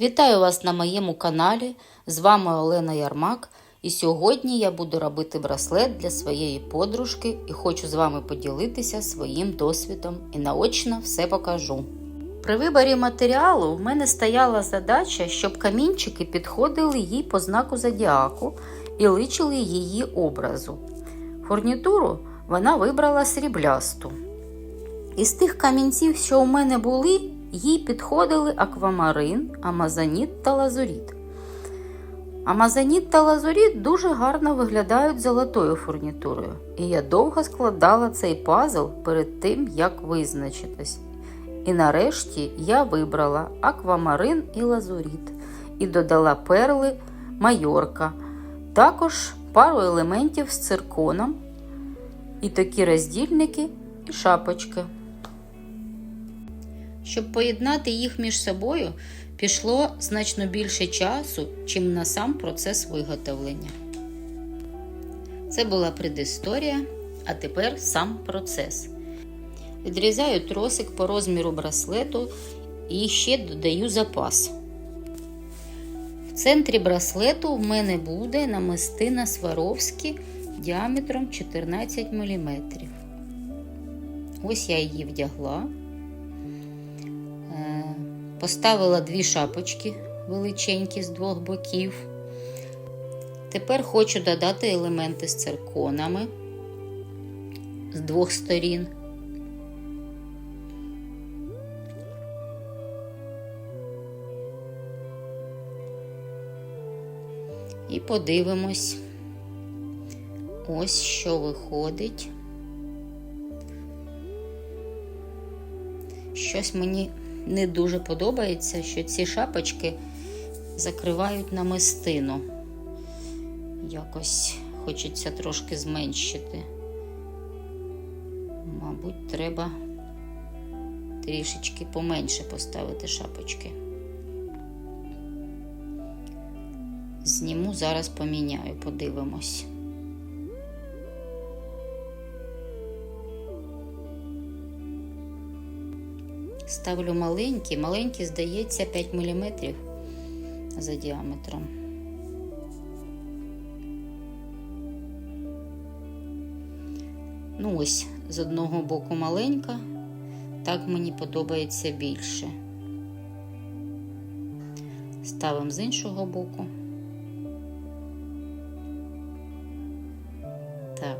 Вітаю вас на моєму каналі. З вами Олена Ярмак. І сьогодні я буду робити браслет для своєї подружки і хочу з вами поділитися своїм досвідом і наочно все покажу. При виборі матеріалу в мене стояла задача, щоб камінчики підходили їй по знаку зодіаку і личили її образу. Фурнітуру вона вибрала сріблясту. Із тих камінців, що у мене були, їй підходили аквамарин, амазоніт та лазуріт. Амазоніт та лазуріт дуже гарно виглядають золотою фурнітурою, і я довго складала цей пазл перед тим, як визначитись. І нарешті я вибрала аквамарин і лазуріт і додала перли майорка, також пару елементів з цирконом, і такі роздільники і шапочки. Щоб поєднати їх між собою, пішло значно більше часу, чим на сам процес виготовлення. Це була предісторія, а тепер сам процес. Відрізаю тросик по розміру браслету і ще додаю запас. В центрі браслету в мене буде намистина Сваровські діаметром 14 мм. Ось я її вдягла. Поставила дві шапочки величенькі з двох боків. Тепер хочу додати елементи з цирконами з двох сторін. І подивимось, ось що виходить. Щось мені не дуже подобається, що ці шапочки закривають намистину. Якось хочеться трошки зменшити. Мабуть, треба трішечки поменше поставити шапочки. Зніму, зараз поміняю, подивимось. Ставлю маленькі, маленькі, здається, 5 мм за діаметром. Ну, ось, з одного боку маленька, так мені подобається більше. Ставимо з іншого боку. Так.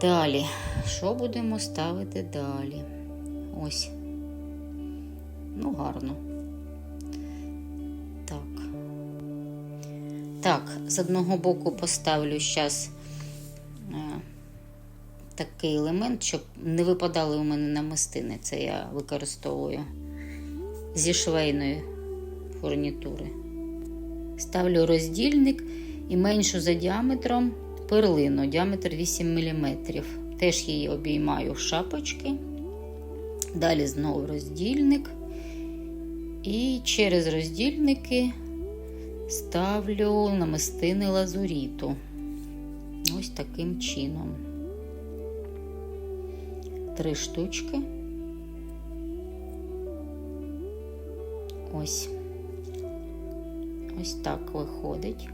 Далі, що будемо ставити далі? Ось. Ну, гарно. Так. Так, з одного боку поставлю зараз е, такий елемент, щоб не випадали у мене намистини. Це я використовую зі швейної фурнітури. Ставлю роздільник і меншу за діаметром перлину, діаметр 8 мм. Теж її обіймаю в шапочки. Далі знову роздільник. І через роздільники ставлю намистини лазуріту. Ось таким чином. Три штучки. Ось. Ось так виходить.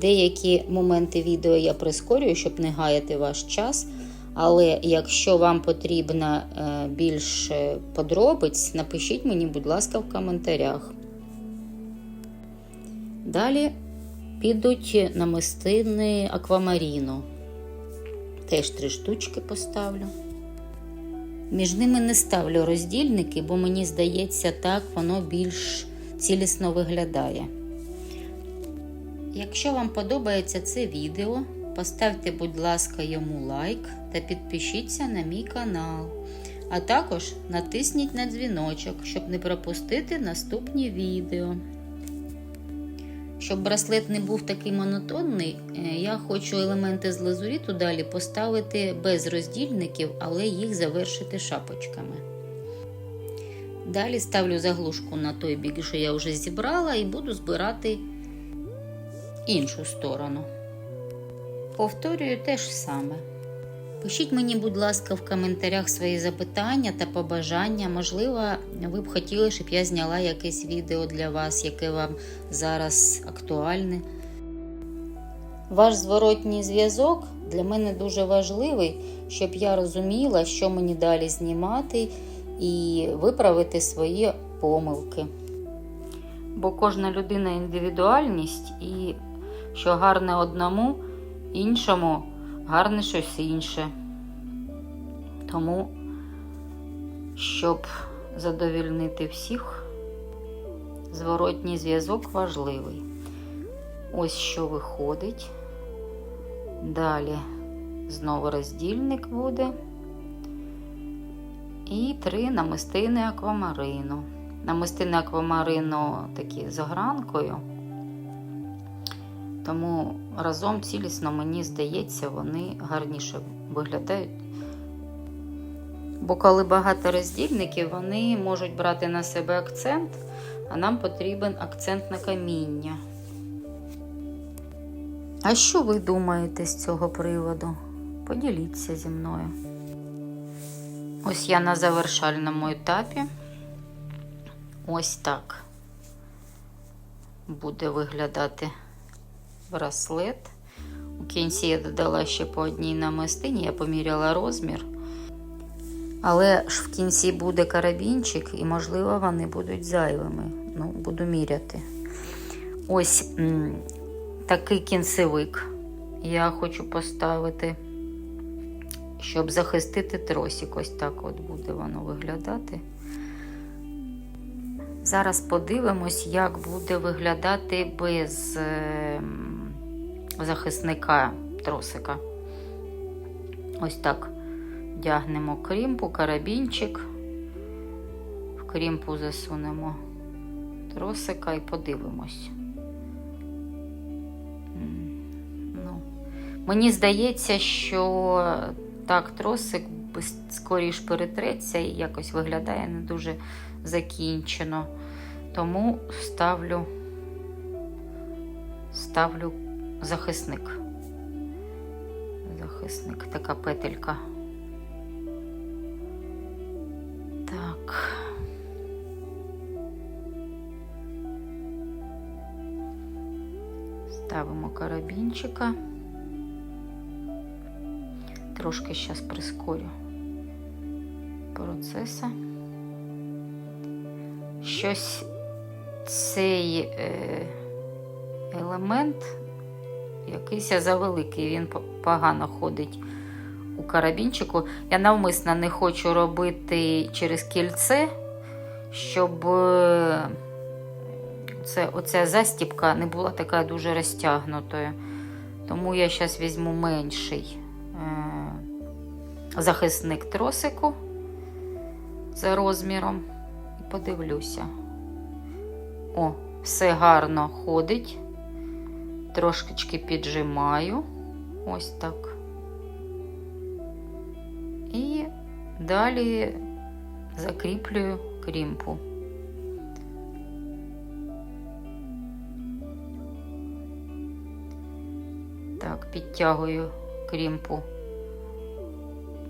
Деякі моменти відео я прискорюю, щоб не гаяти ваш час. Але якщо вам потрібно більше подробиць, напишіть мені, будь ласка, в коментарях. Далі підуть намистини аквамаріну. Теж три штучки поставлю. Між ними не ставлю роздільники, бо мені здається, так воно більш цілісно виглядає. Якщо вам подобається це відео, поставте, будь ласка, йому лайк та підпишіться на мій канал. А також натисніть на дзвіночок, щоб не пропустити наступні відео. Щоб браслет не був такий монотонний, я хочу елементи з лазуріту далі поставити без роздільників, але їх завершити шапочками. Далі ставлю заглушку на той бік, що я вже зібрала, і буду збирати іншу сторону. Повторюю те ж саме. Пишіть мені, будь ласка, в коментарях свої запитання та побажання. Можливо, ви б хотіли, щоб я зняла якесь відео для вас, яке вам зараз актуальне. Ваш зворотній зв'язок для мене дуже важливий, щоб я розуміла, що мені далі знімати і виправити свої помилки. Бо кожна людина індивідуальність, і що гарне одному, іншому гарне щось інше. Тому, щоб задовільнити всіх, зворотній зв'язок важливий. Ось що виходить. Далі знову роздільник буде. І три намистини аквамарину. Намистини аквамарину такі з огранкою. Тому разом цілісно, мені здається, вони гарніше виглядають. Бо коли багато роздільників, вони можуть брати на себе акцент, а нам потрібен акцент на каміння. А що ви думаєте з цього приводу? Поділіться зі мною. Ось я на завершальному етапі. Ось так буде виглядати браслет. У кінці я додала ще по одній намистині, я поміряла розмір. Але ж в кінці буде карабінчик, і, можливо, вони будуть зайвими. Ну, буду міряти. Ось такий кінцевик я хочу поставити, щоб захистити тросик. Ось так от буде воно виглядати. Зараз подивимось, як буде виглядати без е, захисника тросика. Ось так вдягнемо крімпу, карабінчик, в крімпу засунемо тросика і подивимось. Ну, мені здається, що так тросик скоріш перетреться і якось виглядає не дуже закінчено. Тому ставлю, ставлю захисник. Захисник, така петелька. Так. Ставимо карабінчика. Трошки зараз прискорю процеса. Щось цей е, елемент якийсь завеликий, він погано ходить у карабінчику. Я навмисно не хочу робити через кільце, щоб е, це, оця застіпка не була така дуже розтягнутою. Тому я зараз візьму менший е, захисник тросику за розміром і подивлюся. О, все гарно ходить. Трошечки піджимаю. Ось так. І далі закріплюю крімпу. Так, підтягую крімпу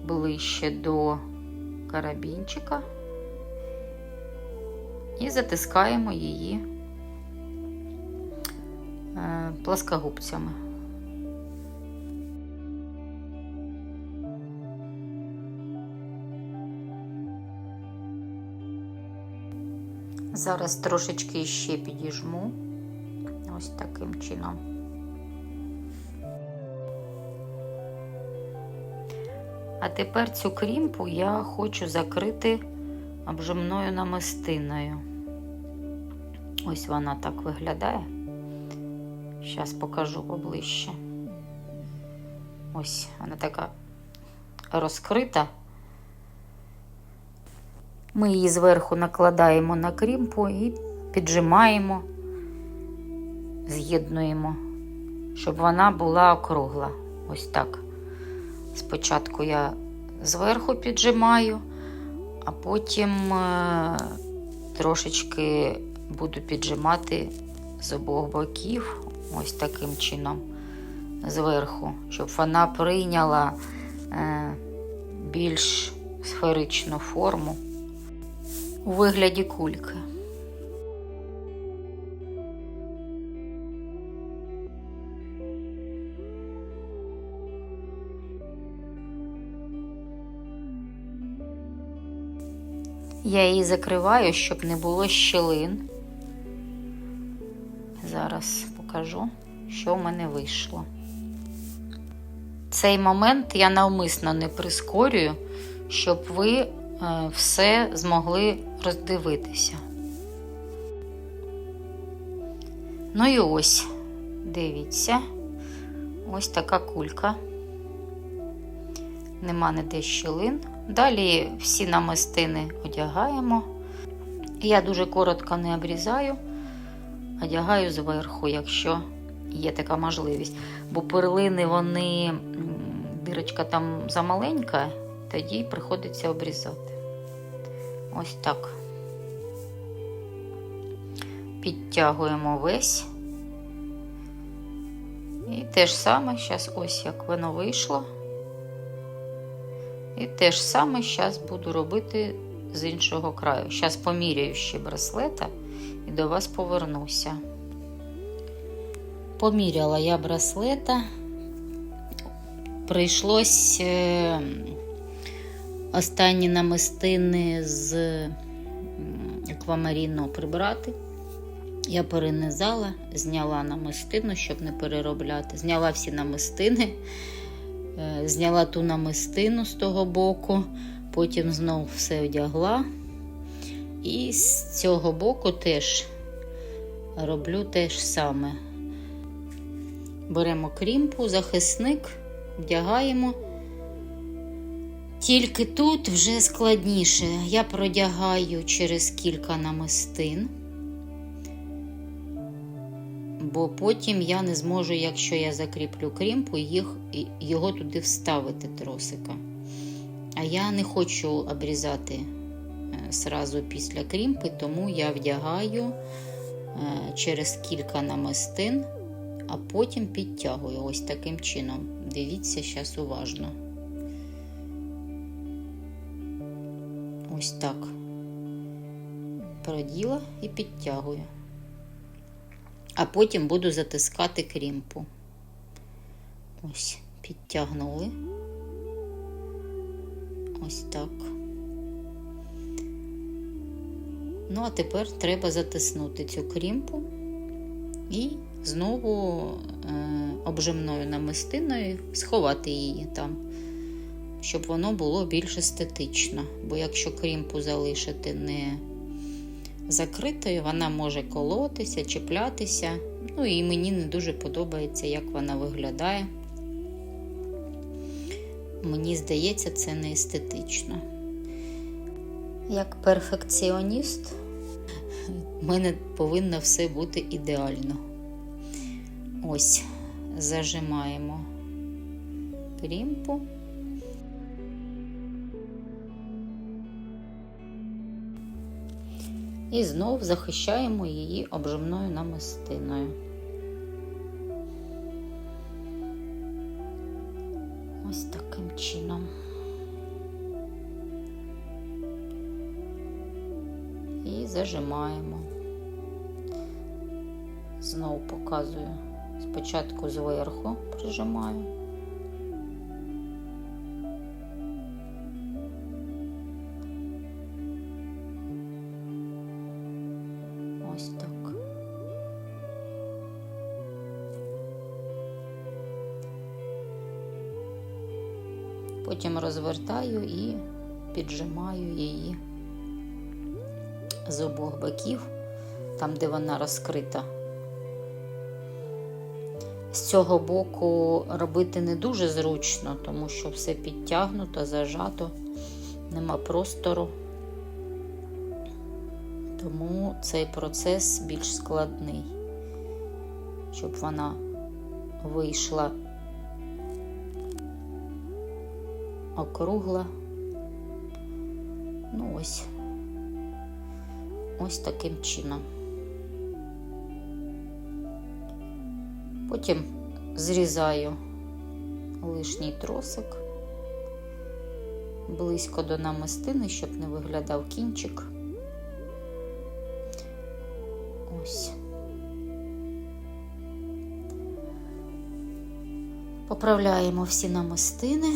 ближче до карабінчика і затискаємо її пласкогубцями. Зараз трошечки ще підіжму ось таким чином. А тепер цю крімпу я хочу закрити обжимною намистиною. Ось вона так виглядає. Зараз покажу поближче. Ось вона така розкрита. Ми її зверху накладаємо на крімпу і піджимаємо, з'єднуємо, щоб вона була округла. Ось так. Спочатку я зверху піджимаю, а потім е, трошечки буду піджимати з обох боків, ось таким чином зверху, щоб вона прийняла е, більш сферичну форму у вигляді кульки. Я її закриваю, щоб не було щілин. Зараз покажу, що в мене вийшло. Цей момент я навмисно не прискорюю, щоб ви е, все змогли роздивитися. Ну і ось, дивіться, ось така кулька. Нема ніде щілин. Далі всі намистини одягаємо. Я дуже коротко не обрізаю, одягаю зверху, якщо є така можливість. Бо перлини, вони, дирочка там замаленька, тоді приходиться обрізати. Ось так. Підтягуємо весь. І те ж саме, зараз ось як воно вийшло. І те ж саме зараз буду робити з іншого краю. Зараз поміряю ще браслета і до вас повернуся. Поміряла я браслета. Прийшлось е, останні намистини з аквамаріну прибрати. Я перенизала, зняла намистину, щоб не переробляти. Зняла всі намистини. Зняла ту намистину з того боку, потім знову все одягла. І з цього боку теж роблю те ж саме. Беремо крімпу, захисник, вдягаємо. Тільки тут вже складніше. Я продягаю через кілька намистин бо потім я не зможу, якщо я закріплю крімпу, їх, його туди вставити тросика. А я не хочу обрізати зразу після крімпи, тому я вдягаю е, через кілька намистин, а потім підтягую ось таким чином. Дивіться, зараз уважно. Ось так. Проділа і підтягую а потім буду затискати крімпу. Ось, підтягнули. Ось так. Ну, а тепер треба затиснути цю крімпу і знову е, обжимною намистиною сховати її там, щоб воно було більш естетично. Бо якщо крімпу залишити не закритою, вона може колотися, чіплятися. Ну і мені не дуже подобається, як вона виглядає. Мені здається, це не естетично. Як перфекціоніст, в мене повинно все бути ідеально. Ось, зажимаємо крімпу. І знов захищаємо її обжимною намистиною. Зажимаємо. Знову показую. Спочатку зверху прижимаю. Ось так. Потім розвертаю і піджимаю її з обох боків, там, де вона розкрита. З цього боку робити не дуже зручно, тому що все підтягнуто, зажато, нема простору тому цей процес більш складний, щоб вона вийшла округла. Ну ось, ось таким чином. Потім зрізаю лишній тросик близько до намистини, щоб не виглядав кінчик. Поправляємо всі намистини.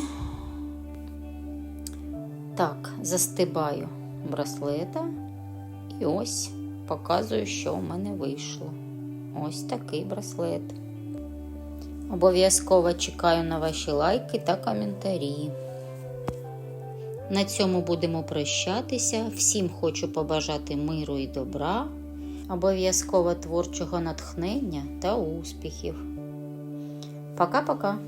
Так, застибаю браслета. І ось показую, що у мене вийшло. Ось такий браслет. Обов'язково чекаю на ваші лайки та коментарі. На цьому будемо прощатися. Всім хочу побажати миру і добра, обов'язково творчого натхнення та успіхів. Пока-пока!